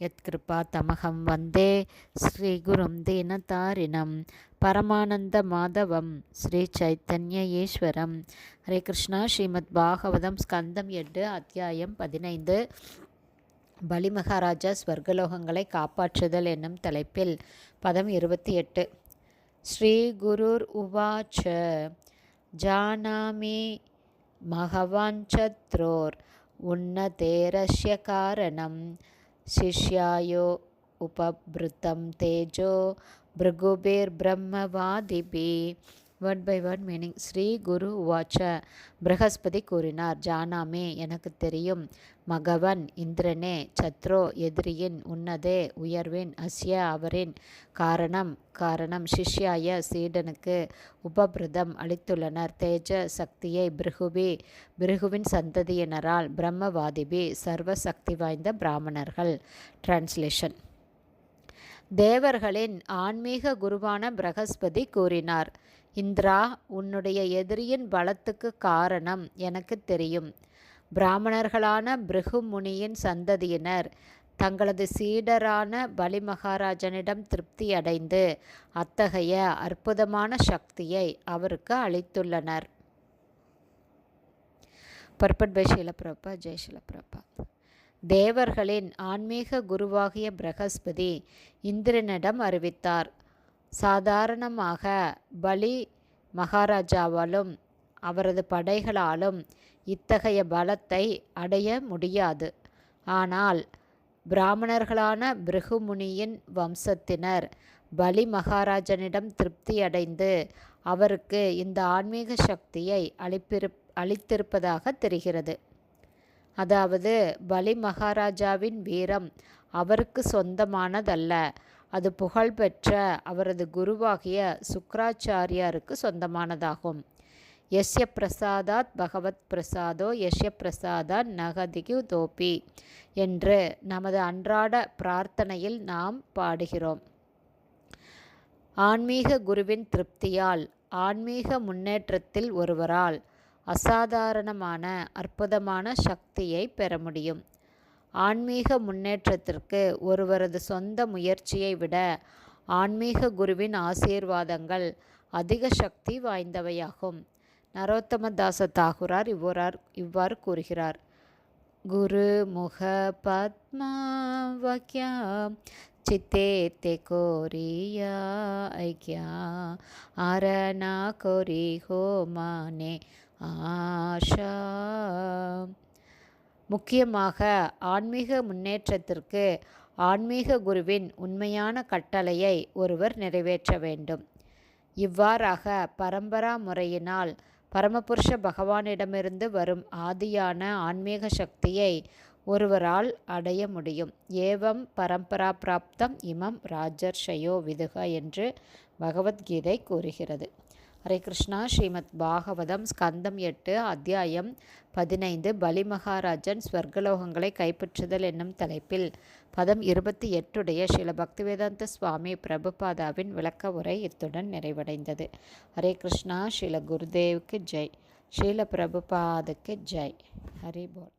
யத்கிருபா தமகம் வந்தே ஸ்ரீகுரும் தீனதாரிணம் பரமானந்த மாதவம். ஸ்ரீ சைத்தன்ய ஈஸ்வரம். ஹரே கிருஷ்ணா. ஸ்ரீமத் பாகவதம் ஸ்கந்தம் எட்டு அத்தியாயம் பதினைந்து. பலி மகாராஜா ஸ்வர்கலோகங்களை காப்பாற்றுதல் என்னும் தலைப்பில் பதம் இருபத்தி எட்டு. ஸ்ரீ குருர் உவாச்ச. ஜானாமி மகவான் சத்ரோர் உன்னதேரஸ்ய காரணம். शिष्यायो उपभृतं तेजो भृगुभिर्ब्रह्मवादिभिः word by word meaning Shri Guru வாச்ச Brihaspati கூறினார் ஜானாமே எனக்கு தெரியும். மகவன் இந்திரனே சத்ரோ எதிரியின் உன்னதே உயர்வின் அஸ்ய அவரின் காரணம். காரணம் சிஷ்யாய சீடனுக்கு உபபிரதம் அளித்துள்ளனர். தேஜ சக்தியை பிருகுபி பிருகுவின் சந்ததியினரால் பிரம்மவாதிபி சர்வ சக்தி வாய்ந்த பிராமணர்கள். டிரான்ஸ்லேஷன் தேவர்களின் ஆன்மீக குருவான பிரகஸ்பதி கூறினார் இந்திரா உன்னுடைய எதிரியின் பலத்துக்கு காரணம் எனக்கு தெரியும். பிராமணர்களான பிருகு முனியின் சந்ததியினர் தங்களது சீடரான பலி மகாராஜனிடம் திருப்தி அடைந்து அத்தகைய அற்புதமான சக்தியை அவருக்கு அளித்துள்ளனர். பர்பட் பை ஷீலப்பிரபா ஜெய் ஷீலப்பிரபா தேவர்களின் ஆன்மீக குருவாகிய பிரகஸ்பதி இந்திரனிடம் அறிவித்தார். சாதாரணமாக பலி மகாராஜாவாலும் அவரது படைகளாலும் இத்தகைய பலத்தை அடைய முடியாது. ஆனால் பிராமணர்களான பிருகுமுனியின் வம்சத்தினர் பலி மகாராஜனிடம் திருப்தியடைந்து அவருக்கு இந்த ஆன்மீக சக்தியை அளிப்பிரு அளித்திருப்பதாக தெரிகிறது. அதாவது பலி மகாராஜாவின் வீரம் அவருக்கு சொந்தமானதல்ல. அது புகழ்பெற்ற அவரது குருவாகிய சுக்ராச்சாரியாருக்கு சொந்தமானதாகும். யஷ்ய பிரசாதாத் பகவத் பிரசாதோ யஷ்ய பிரசாதா நகதிகு தோப்பி என்று நமது அன்றாட பிரார்த்தனையில் நாம் பாடுகிறோம். ஆன்மீக குருவின் திருப்தியால் ஆன்மீக முன்னேற்றத்தில் ஒருவரால் அசாதாரணமான அற்புதமான சக்தியை பெற முடியும் ஆன்மீக முன்னேற்றத்திற்கு ஒருவரது சொந்த முயற்சியை விட ஆன்மீக குருவின் ஆசீர்வாதங்கள் அதிக சக்தி வாய்ந்தவையாகும் நரோத்தமதாச தாகுரார் இவ்வாறு இவ்வாறு கூறுகிறார் குரு முக பத்மாவக்யா चित्ते ते कोरिया ऐक्या आरणा कोरी हो माने ஆஷா. முக்கியமாக ஆன்மீக முன்னேற்றத்திற்கு ஆன்மீக குருவின் உண்மையான கட்டளையை ஒருவர் நிறைவேற்ற வேண்டும். இவ்வாறாக பரம்பரா முறையினால் பரமபுருஷ பகவானிடமிருந்து வரும் ஆதியான ஆன்மீக சக்தியை ஒருவரால் அடைய முடியும். ஏவம் பரம்பரா பிராப்தம் இமம் ராஜர்ஷயோ விதுகா என்று பகவத்கீதை கூறுகிறது. ஹரே கிருஷ்ணா. ஸ்ரீமத் பாகவதம் ஸ்கந்தம் எட்டு அத்தியாயம் பதினைந்து. பலி மகாராஜன் ஸ்வர்கலோகங்களை கைப்பற்றுதல் என்னும் தலைப்பில் பதம் இருபத்தி எட்டுடைய ஸ்ரீல பக்திவேதாந்த சுவாமி பிரபுபாதாவின் விளக்க உரை இத்துடன் நிறைவடைந்தது. ஹரே கிருஷ்ணா. ஸ்ரீல குருதேவுக்கு ஜெய். ஸ்ரீல பிரபுபாதுக்கு ஜெய். ஹரி போல்